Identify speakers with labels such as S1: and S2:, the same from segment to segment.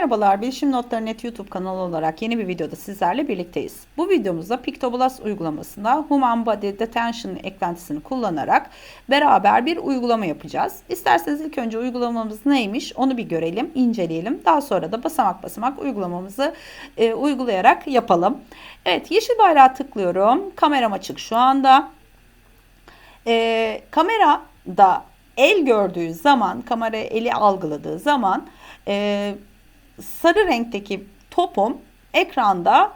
S1: Merhabalar, Bilişim Notları Net YouTube kanalı olarak yeni bir videoda sizlerle birlikteyiz. Bu videomuzda Pictoblast uygulamasında Human Body Detention eklentisini kullanarak beraber bir uygulama yapacağız. İsterseniz ilk önce uygulamamız neymiş onu bir görelim, inceleyelim. Daha sonra da basamak basamak uygulamamızı e, uygulayarak yapalım. Evet, yeşil bayrağı tıklıyorum. Kameram açık şu anda. E, kamera da el gördüğü zaman, kamera eli algıladığı zaman e, sarı renkteki topum ekranda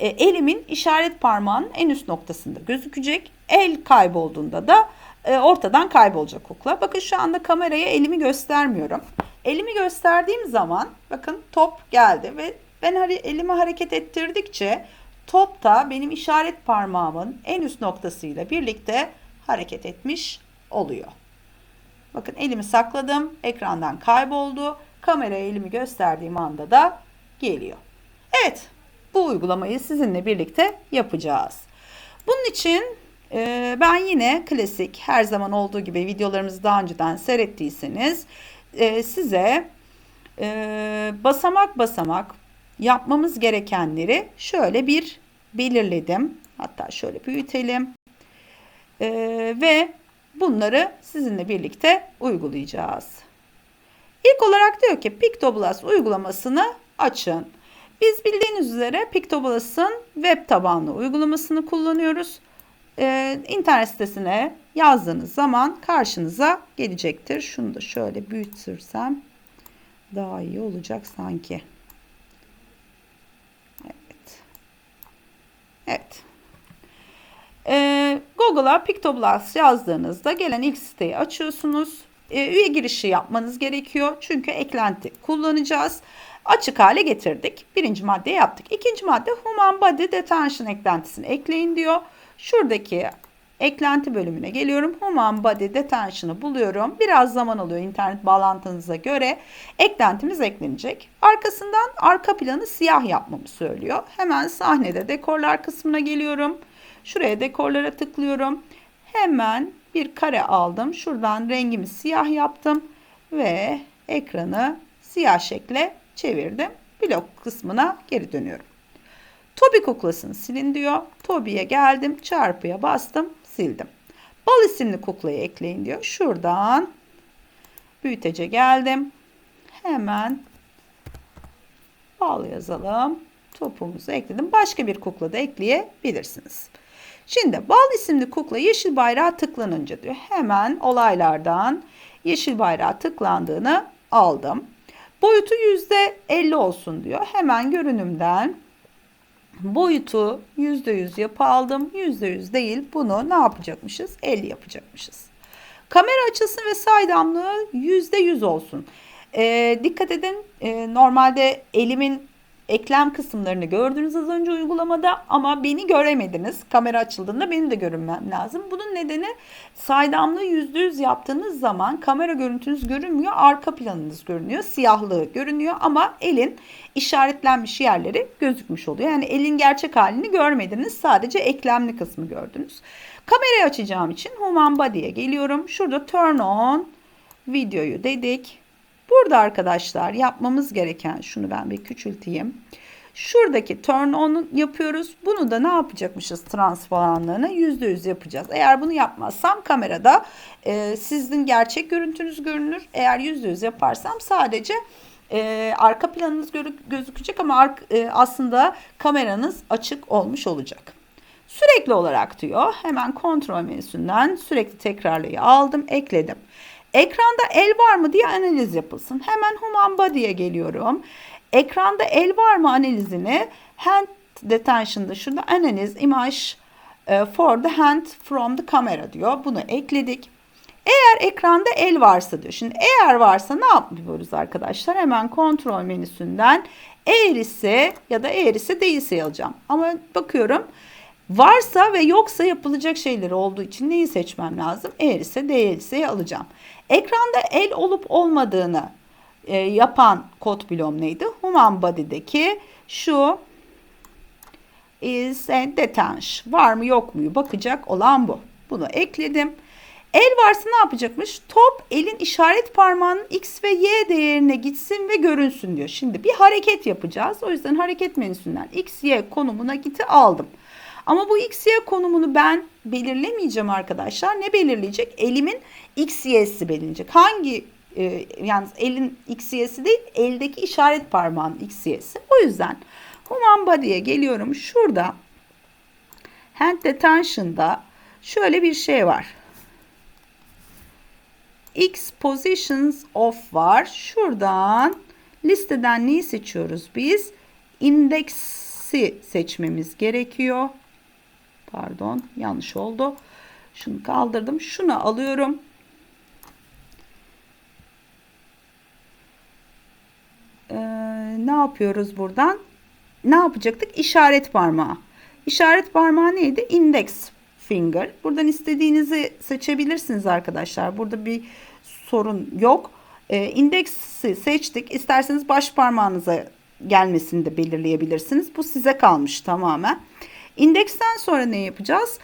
S1: e, elimin işaret parmağının en üst noktasında gözükecek. El kaybolduğunda da e, ortadan kaybolacak kukla. Bakın şu anda kameraya elimi göstermiyorum. Elimi gösterdiğim zaman bakın top geldi ve ben elimi hareket ettirdikçe top da benim işaret parmağımın en üst noktasıyla birlikte hareket etmiş oluyor. Bakın elimi sakladım. Ekrandan kayboldu. Kameraya elimi gösterdiğim anda da geliyor. Evet bu uygulamayı sizinle birlikte yapacağız. Bunun için e, ben yine klasik her zaman olduğu gibi videolarımızı daha önceden seyrettiyseniz e, size e, basamak basamak yapmamız gerekenleri şöyle bir belirledim. Hatta şöyle büyütelim. E, ve bunları sizinle birlikte uygulayacağız. İlk olarak diyor ki Pictoblast uygulamasını açın. Biz bildiğiniz üzere Pictoblast'ın web tabanlı uygulamasını kullanıyoruz. Ee, internet sitesine yazdığınız zaman karşınıza gelecektir. Şunu da şöyle büyütürsem daha iyi olacak sanki. Evet. Evet. Ee, Google'a Pictoblast yazdığınızda gelen ilk siteyi açıyorsunuz e, üye girişi yapmanız gerekiyor. Çünkü eklenti kullanacağız. Açık hale getirdik. Birinci madde yaptık. İkinci madde Human Body Detention eklentisini ekleyin diyor. Şuradaki eklenti bölümüne geliyorum. Human Body Detention'ı buluyorum. Biraz zaman alıyor internet bağlantınıza göre. Eklentimiz eklenecek. Arkasından arka planı siyah yapmamı söylüyor. Hemen sahnede dekorlar kısmına geliyorum. Şuraya dekorlara tıklıyorum. Hemen bir kare aldım. Şuradan rengimi siyah yaptım ve ekranı siyah şekle çevirdim. Blok kısmına geri dönüyorum. Tobi kuklasını silin diyor. Tobi'ye geldim. Çarpıya bastım. Sildim. Bal isimli kuklayı ekleyin diyor. Şuradan büyütece geldim. Hemen bal yazalım. Topumuzu ekledim. Başka bir kukla da ekleyebilirsiniz. Şimdi bal isimli kukla yeşil bayrağı tıklanınca diyor hemen olaylardan yeşil bayrağı tıklandığını aldım. Boyutu %50 olsun diyor. Hemen görünümden boyutu %100 yapı aldım. %100 değil bunu ne yapacakmışız? 50 yapacakmışız. Kamera açısı ve saydamlığı %100 olsun. E, dikkat edin e, normalde elimin eklem kısımlarını gördünüz az önce uygulamada ama beni göremediniz. Kamera açıldığında benim de görünmem lazım. Bunun nedeni saydamlığı %100 yaptığınız zaman kamera görüntünüz görünmüyor. Arka planınız görünüyor. Siyahlığı görünüyor ama elin işaretlenmiş yerleri gözükmüş oluyor. Yani elin gerçek halini görmediniz. Sadece eklemli kısmı gördünüz. Kamerayı açacağım için Human Body'ye geliyorum. Şurada turn on videoyu dedik. Burada arkadaşlar yapmamız gereken şunu ben bir küçülteyim. Şuradaki turn on yapıyoruz. Bunu da ne yapacakmışız transparanlığını %100 yapacağız. Eğer bunu yapmazsam kamerada e, sizin gerçek görüntünüz görünür. Eğer %100 yaparsam sadece e, arka planınız gözükecek ama ark, e, aslında kameranız açık olmuş olacak. Sürekli olarak diyor. Hemen kontrol menüsünden sürekli tekrarlayı aldım, ekledim. Ekranda el var mı diye analiz yapılsın. Hemen Human Body'ye geliyorum. Ekranda el var mı analizini hand detention'da şurada analiz image e, for the hand from the camera diyor. Bunu ekledik. Eğer ekranda el varsa diyor. Şimdi eğer varsa ne yapıyoruz arkadaşlar? Hemen kontrol menüsünden eğer ise ya da eğer ise değilse yazacağım. Ama bakıyorum varsa ve yoksa yapılacak şeyleri olduğu için neyi seçmem lazım? Eğer ise değilse alacağım. Ekranda el olup olmadığını e, yapan kod bloğum neydi? Human Body'deki şu is a detention. Var mı yok mu bakacak olan bu. Bunu ekledim. El varsa ne yapacakmış? Top elin işaret parmağının X ve Y değerine gitsin ve görünsün diyor. Şimdi bir hareket yapacağız. O yüzden hareket menüsünden X, Y konumuna giti aldım. Ama bu X, Y konumunu ben belirlemeyeceğim arkadaşlar. Ne belirleyecek? Elimin X, Y'si belirleyecek. Hangi e, yalnız elin X, Y'si değil, eldeki işaret parmağının X, Y'si. O yüzden Human Body'ye geliyorum. Şurada Hand Detention'da şöyle bir şey var. X positions of var. Şuradan listeden neyi seçiyoruz biz? Indeksi seçmemiz gerekiyor. Pardon yanlış oldu. Şunu kaldırdım. Şunu alıyorum. Ee, ne yapıyoruz buradan? Ne yapacaktık? İşaret parmağı. İşaret parmağı neydi? Index finger. Buradan istediğinizi seçebilirsiniz arkadaşlar. Burada bir sorun yok. E, indeksi seçtik. İsterseniz baş parmağınıza gelmesini de belirleyebilirsiniz. Bu size kalmış tamamen. İndeksten sonra ne yapacağız?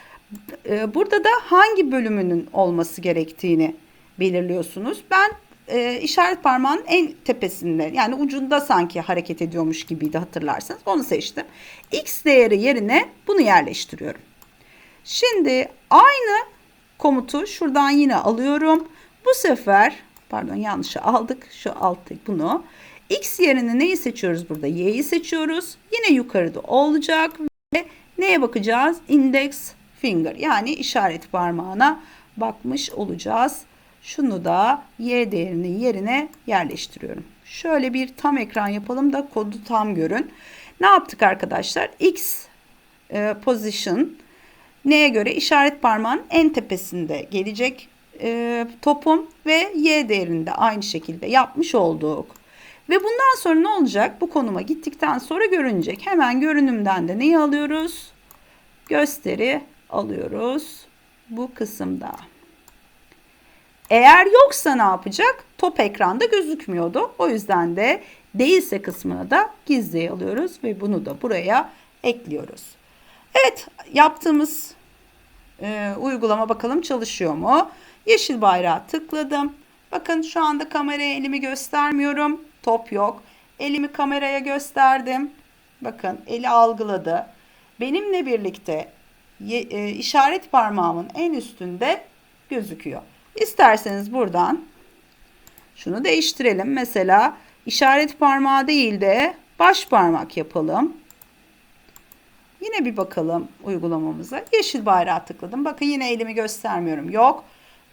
S1: E, burada da hangi bölümünün olması gerektiğini belirliyorsunuz. Ben e, işaret parmağının en tepesinde yani ucunda sanki hareket ediyormuş gibiydi hatırlarsanız. Onu seçtim. X değeri yerine bunu yerleştiriyorum. Şimdi aynı komutu şuradan yine alıyorum. Bu sefer pardon yanlışı aldık. Şu altı bunu. X yerine neyi seçiyoruz burada? Y'yi seçiyoruz. Yine yukarıda olacak ve neye bakacağız? Index finger yani işaret parmağına bakmış olacağız. Şunu da Y değerini yerine yerleştiriyorum. Şöyle bir tam ekran yapalım da kodu tam görün. Ne yaptık arkadaşlar? X e, position neye göre? işaret parmağın en tepesinde gelecek e, topum ve Y değerinde aynı şekilde yapmış olduk. Ve bundan sonra ne olacak? Bu konuma gittikten sonra görünecek. Hemen görünümden de neyi alıyoruz? Gösteri alıyoruz bu kısımda. Eğer yoksa ne yapacak? Top ekranda gözükmüyordu. O yüzden de değilse kısmına da gizliye alıyoruz ve bunu da buraya ekliyoruz. Evet yaptığımız e, uygulama bakalım çalışıyor mu? Yeşil bayrağı tıkladım. Bakın şu anda kameraya elimi göstermiyorum. Top yok. Elimi kameraya gösterdim. Bakın eli algıladı. Benimle birlikte e, işaret parmağımın en üstünde gözüküyor. İsterseniz buradan şunu değiştirelim. Mesela işaret parmağı değil de baş parmak yapalım. Yine bir bakalım uygulamamıza. Yeşil bayrağı tıkladım. Bakın yine elimi göstermiyorum. Yok.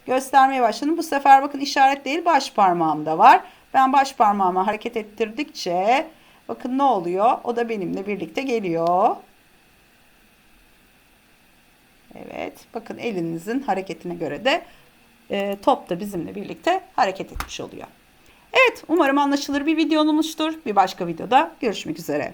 S1: Göstermeye başladım. Bu sefer bakın işaret değil baş parmağımda var. Ben baş parmağımı hareket ettirdikçe bakın ne oluyor? O da benimle birlikte geliyor. Evet. Bakın elinizin hareketine göre de e, top da bizimle birlikte hareket etmiş oluyor. Evet umarım anlaşılır bir video olmuştur. Bir başka videoda görüşmek üzere.